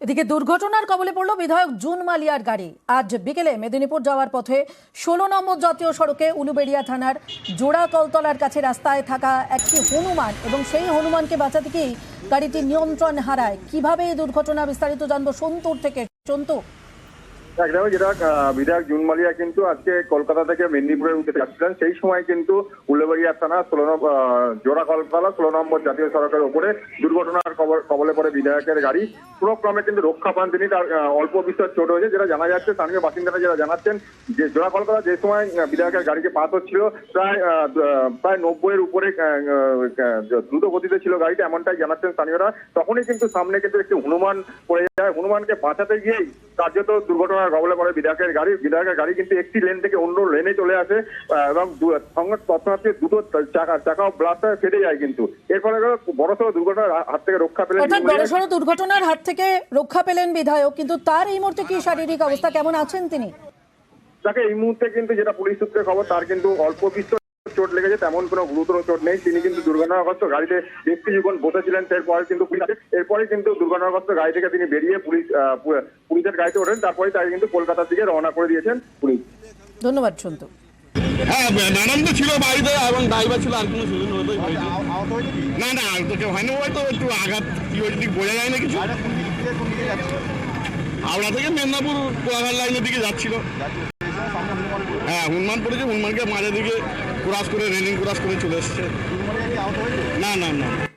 এদিকে দুর্ঘটনার কবলে পড়ল বিধায়ক জুন মালিয়ার গাড়ি। আজ বিকেলে মেদিনীপুর যাওয়ার পথে ষোলো নম্বর জাতীয় সড়কে উলুবেড়িয়া থানার জোড়া কলতলার কাছে রাস্তায় থাকা একটি হনুমান এবং সেই হনুমানকে বাঁচাতে গিয়েই গাড়িটি নিয়ন্ত্রণ হারায়? কীভাবে এই দুর্ঘটনা বিস্তারিত জানব? সন্তুর থেকে সন্তু। একদম যেটা বিধায়ক জুন মালিয়া কিন্তু আজকে কলকাতা থেকে মেদিনীপুরের উদ্দেশ্যে যাচ্ছিলেন, সেই সময় কিন্তু উল্লেবাড়িয়া থানা ষোলো জোড়া কলকাতা ষোলো নম্বর জাতীয় সড়কের উপরে দুর্ঘটনার কবল- কবলে পড়ে বিধায়কের গাড়ি। পুরো ক্রমে কিন্তু রক্ষা পান তিনি, তার অল্প বিস্তর চোট হয়েছে, যেটা জানা যাচ্ছে, স্থানীয় বাসিন্দারা যারা জানাচ্ছেন, যে জোড়া কলকাতা যে সময় বিধায়কের গাড়িকে পাস হচ্ছিল প্রায় প্রায় নব্বইয়ের উপরে দ্রুত গতিতে ছিল গাড়িটা, এমনটাই জানাচ্ছেন স্থানীয়রা। তখনই কিন্তু সামনে কিন্তু একটি হনুমান পড়ে যায়। হনুমানকে বাঁচাতে গিয়েই কার্যত দুর্ঘটনার কবলে পড়ে বিধায়কের গাড়ি বিধায়কের গাড়ি কিন্তু একটি লেন থেকে অন্য লেনে চলে আসে এবং সঙ্গে তৎক্ষণাৎ দুটো চাকা চাকাও ব্লাস্ট হয়ে ফেটে যায় কিন্তু। এর ফলে বড়সড় দুর্ঘটনার হাত থেকে রক্ষা পেলেন অর্থাৎ বড়সড় দুর্ঘটনার হাত থেকে রক্ষা পেলেন বিধায়ক কিন্তু তার এই মুহূর্তে কি শারীরিক অবস্থা কেমন আছেন তিনি? তাকে এই মুহূর্তে কিন্তু যেটা পুলিশ সূত্রে খবর তার কিন্তু অল্প বিস্তর চোট লেগেছে তেমন কোনো গুরুতর চোট নেই। তিনি কিন্তু দুর্ঘটনাগ্রস্ত গাড়িতে বেশ কিছুক্ষণ বসেছিলেন এরপরে কিন্তু এরপরে কিন্তু দুর্ঘটনাগ্রস্ত গাড়ি থেকে তিনি বেরিয়ে পুলিশ পুলিশের গাড়িতে ওঠেন। তারপরে তাকে কিন্তু কলকাতার দিকে রওনা করে দিয়েছেন পুলিশ। ধন্যবাদ সন্তু হ্যাঁ ম্যাডাম তো ছিল বাড়িতে এবং ড্রাইভার ছিল আর কোনো ছিল না, না না তো কেউ হয়নি ওই তো একটু আঘাত কি হয়েছে বোঝা যায় না কিছু। হাওড়া থেকে মেদিনীপুর কোলাঘাট লাইনের দিকে যাচ্ছিল। হ্যাঁ হনুমান পড়েছে হনুমানকে মাঝের দিকে ক্রাস করে রেলিং ক্রস করে চলে এসছে। না না না